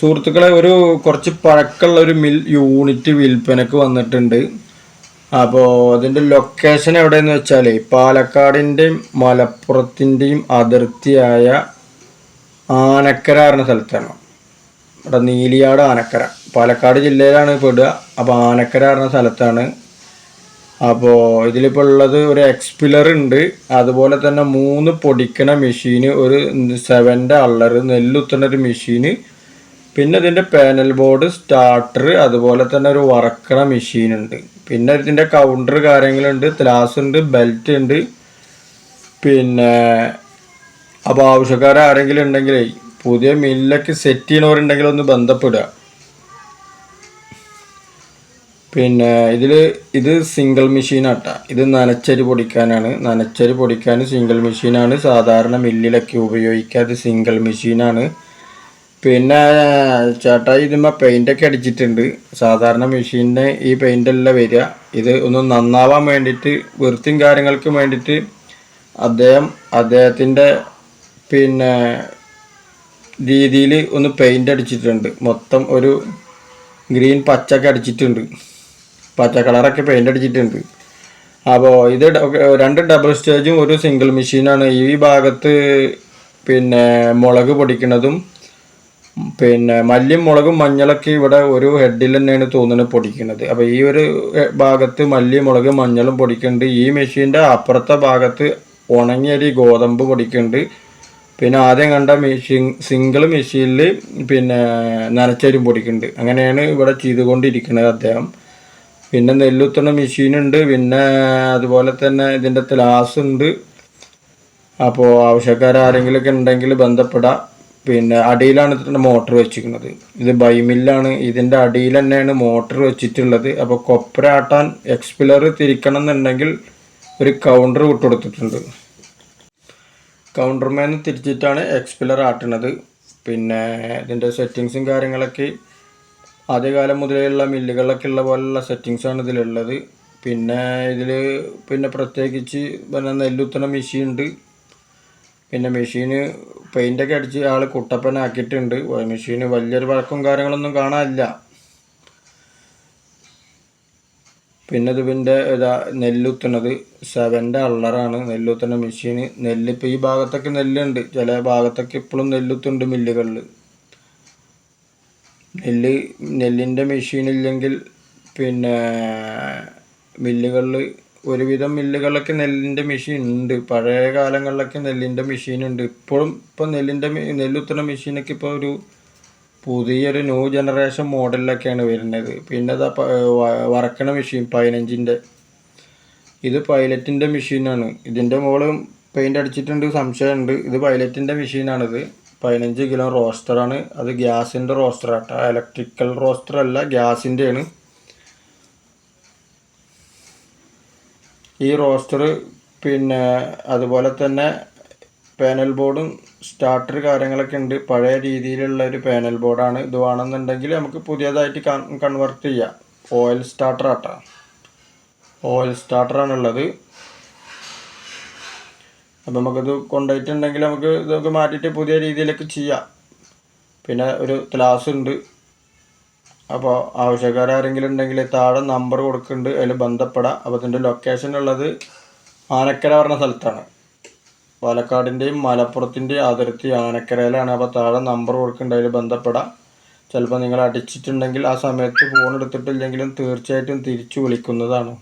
സുഹൃത്തുക്കളെ ഒരു കുറച്ച് പഴക്കമുള്ള ഒരു മിൽ യൂണിറ്റ് വിൽപ്പനക്ക് വന്നിട്ടുണ്ട്. അപ്പോൾ അതിന്റെ ലൊക്കേഷൻ എവിടെയെന്ന് വെച്ചാൽ പാലക്കാടിന്റെയും മലപ്പുറത്തിന്റെയും അതിർത്തിയായ ആനക്കര പറഞ്ഞ സ്ഥലത്താണ്. ഇവിടെ നീലിയാട് ആനക്കര. പാലക്കാട് ജില്ലയിലാണ് പെടുക അപ്പോൾ ആനക്കര പറഞ്ഞ സ്ഥലത്താണ്. അപ്പോൾ ഇതിലിപ്പോൾ ഉള്ളത് ഒരു എക്സ്പിലർ ഉണ്ട്. അതുപോലെ തന്നെ മൂന്ന് പൊടിക്കണ മെഷീന് ഒരു സെവന്റെ അള്ളർ നെല്ലുത്തണ ഒരു മെഷീന് പിന്നെ ഇതിന്റെ പാനൽ ബോർഡ് സ്റ്റാർട്ടർ അതുപോലെ തന്നെ ഒരു വറക്കണ മെഷീൻ ഉണ്ട്. പിന്നെ ഇതിന്റെ കൗണ്ടർ കാര്യങ്ങളുണ്ട് ത്ലാസ് ഉണ്ട് ബെൽറ്റ് ഉണ്ട്. പിന്നെ അപ്പോൾ ആവശ്യക്കാർ ആരെങ്കിലും ഉണ്ടെങ്കിലേ പുതിയ മില്ലൊക്കെ സെറ്റ് ചെയ്യണവരുണ്ടെങ്കിൽ ഒന്ന് ബന്ധപ്പെടുക. പിന്നെ ഇതിൽ ഇത് സിംഗിൾ മെഷീനാട്ട ഇത് നനച്ചരി പൊടിക്കാനാണ്. നനച്ചരി പൊടിക്കാൻ സിംഗിൾ മെഷീനാണ് സാധാരണ മില്ലിലൊക്കെ ഉപയോഗിക്കാതെ സിംഗിൾ മെഷീനാണ് പിന്നെ ചേട്ടാ ഇതിന്മേ പെയിന്റൊക്കെ അടിച്ചിട്ടുണ്ട്. സാധാരണ മെഷീനിന് ഈ പെയിന്റല്ല വരിക. ഇത് ഒന്ന് നന്നാവാൻ വേണ്ടിയിട്ട് വൃത്തിയും കാര്യങ്ങൾക്കും വേണ്ടിയിട്ട് അദ്ദേഹം അദ്ദേഹത്തിന്റെ പിന്നെ രീതിയിൽ ഒന്ന് പെയിന്റ് അടിച്ചിട്ടുണ്ട്. മൊത്തം ഒരു ഗ്രീൻ പച്ചൊക്കെ അടിച്ചിട്ടുണ്ട്. പച്ച കളറൊക്കെ പെയിന്റ് അടിച്ചിട്ടുണ്ട്. അപ്പോൾ ഇത് രണ്ട് ഡബിൾ സ്റ്റേജും ഒരു സിംഗിൾ മെഷീനാണ് ഈ ഭാഗത്ത് പിന്നെ മുളക് പൊടിക്കുന്നതും പിന്നെ മല്ലിയും മുളകും മഞ്ഞളൊക്കെ ഇവിടെ ഒരു ഹെഡിൽ തന്നെയാണ് തോന്നുന്നത് പൊടിക്കുന്നത്. അപ്പോൾ ഈ ഒരു ഭാഗത്ത് മല്ലി മുളക് മഞ്ഞളും പൊടിക്കുന്നുണ്ട്. ഈ മെഷീന്റെ അപ്പുറത്തെ ഭാഗത്ത് ഉണങ്ങിയരി ഗോതമ്പ് പൊടിക്കുന്നുണ്ട്. പിന്നെ ആദ്യം കണ്ട മെഷീൻ സിംഗിൾ മെഷീനിൽ പിന്നെ നനച്ചരും പൊടിക്കുന്നുണ്ട്. അങ്ങനെയാണ് ഇവിടെ ചെയ്തുകൊണ്ടിരിക്കുന്നത് അദ്ദേഹം. പിന്നെ നെല്ലുത്തുന്ന മെഷീനുണ്ട് പിന്നെ അതുപോലെ തന്നെ ഇതിന്റെ ത്ലാസ് ഉണ്ട്. അപ്പോൾ ആവശ്യക്കാർ ഉണ്ടെങ്കിൽ ബന്ധപ്പെടാം. പിന്നെ അടിയിലാണ് ഇതിന്റെ മോട്ടർ വെച്ചിരിക്കുന്നത്. ഇത് ബൈമില്ലാണ് ഇതിന്റെ അടിയിൽ തന്നെയാണ് മോട്ടർ വെച്ചിട്ടുള്ളത്. അപ്പോൾ കൊപ്ര ആട്ടാൻ എക്സ്പിലർ തിരിക്കണം എന്നുണ്ടെങ്കിൽ ഒരു കൗണ്ടർ വിട്ടുകൊടുത്തിട്ടുണ്ട് കൗണ്ടർമേന്ന് തിരിച്ചിട്ടാണ് എക്സ്പിലർ ആട്ടുന്നത്. പിന്നെ ഇതിന്റെ സെറ്റിങ്സും കാര്യങ്ങളൊക്കെ ആദ്യകാലം മുതലേയുള്ള മില്ലുകളിലൊക്കെ ഉള്ള പോലുള്ള സെറ്റിങ്സാണ് ഇതിലുള്ളത്. പിന്നെ ഇതിൽ പിന്നെ പ്രത്യേകിച്ച് പിന്നെ നെല്ലുത്തണ മെഷീൻ ഉണ്ട്. പിന്നെ മെഷീന് പെയിന്റൊക്കെ അടിച്ച് ആൾ കുട്ടപ്പനാക്കിയിട്ടുണ്ട്. മെഷീന് വലിയൊരു വഴക്കും കാര്യങ്ങളൊന്നും കാണാനില്ല. പിന്നെ ഇതിന്റെ ഇതാ നെല്ലുത്തുന്നത്. സെവന്റെ അള്ളറാണ് നെല്ലുത്തുന്ന മെഷീന്. നെല്ല് ഇപ്പോൾ ഈ ഭാഗത്തൊക്കെ നെല്ലുണ്ട്. ചില ഭാഗത്തൊക്കെ ഇപ്പോഴും നെല്ലുത്തുണ്ട് മില്ലുകളിൽ നെല്ല് നെല്ലിന്റെ മെഷീനില്ലെങ്കിൽ പിന്നെ മില്ലുകളിൽ ഒരുവിധം മില്ലുകളിലൊക്കെ നെല്ലിന്റെ മെഷീൻ ഉണ്ട് പഴയ കാലങ്ങളിലൊക്കെ നെല്ലിന്റെ മെഷീൻ ഉണ്ട് ഇപ്പോഴും ഇപ്പോൾ നെല്ലിന്റെ നെല്ലുത്തുന്ന മെഷീനൊക്കെ ഇപ്പോൾ ഒരു പുതിയൊരു ന്യൂ ജനറേഷൻ മോഡലിലൊക്കെയാണ് വരുന്നത്. പിന്നെ അത് വറക്കണ മെഷീൻ പതിനഞ്ചിന്റെ. ഇത് പൈലറ്റിന്റെ മെഷീനാണ്. ഇതിന്റെ മുകളിൽ പെയിന്റ് അടിച്ചിട്ടുണ്ട് സംശയമുണ്ട്. ഇത് പൈലറ്റിന്റെ മെഷീനാണിത്. പതിനഞ്ച് കിലോ റോസ്റ്ററാണ്. അത് ഗ്യാസിന്റെ റോസ്റ്ററാട്ടോ ഇലക്ട്രിക്കൽ റോസ്റ്റർ അല്ല ഗ്യാസിന്റെയാണ്. ഈ റോസ്റ്റർ പിന്നെ അതുപോലെ തന്നെ പാനൽ ബോർഡും സ്റ്റാർട്ടർ കാര്യങ്ങളൊക്കെ ഉണ്ട്. പഴയ രീതിയിലുള്ള ഒരു പാനൽ ബോർഡാണ്. ഇത് വേണമെന്നുണ്ടെങ്കിൽ നമുക്ക് പുതിയതായിട്ട് കൺവെർട്ട് ചെയ്യാം. ഓയിൽ സ്റ്റാർട്ടർ ആട്ട. ഓയിൽ സ്റ്റാർട്ടറാണുള്ളത് അപ്പം നമുക്കിത് കൊണ്ടുപോയിട്ടുണ്ടെങ്കിൽ നമുക്ക് ഇതൊക്കെ മാറ്റിയിട്ട് പുതിയ രീതിയിലൊക്കെ ചെയ്യാം. പിന്നെ ഒരു ഗ്ലാസ് ഉണ്ട്. അപ്പോൾ ആവശ്യക്കാരെങ്കിലും ഉണ്ടെങ്കിൽ താഴെ നമ്പർ കൊടുക്കുന്നുണ്ട് അതിൽ ബന്ധപ്പെടാം. അപ്പോൾ ഇതിന്റെ ലൊക്കേഷൻ ഉള്ളത് ആനക്കര പറഞ്ഞ സ്ഥലത്താണ്. പാലക്കാടിന്റെയും മലപ്പുറത്തിന്റെയും അതിർത്തി ആനക്കരയിലാണ്. അപ്പോൾ താഴെ നമ്പർ കൊടുക്കുന്നുണ്ട് അതിൽ ബന്ധപ്പെടാം. ചിലപ്പോൾ നിങ്ങൾ അടിച്ചിട്ടുണ്ടെങ്കിൽ ആ സമയത്ത് ഫോൺ എടുത്തിട്ടില്ലെങ്കിലും തീർച്ചയായിട്ടും തിരിച്ചു വിളിക്കുന്നതാണ്.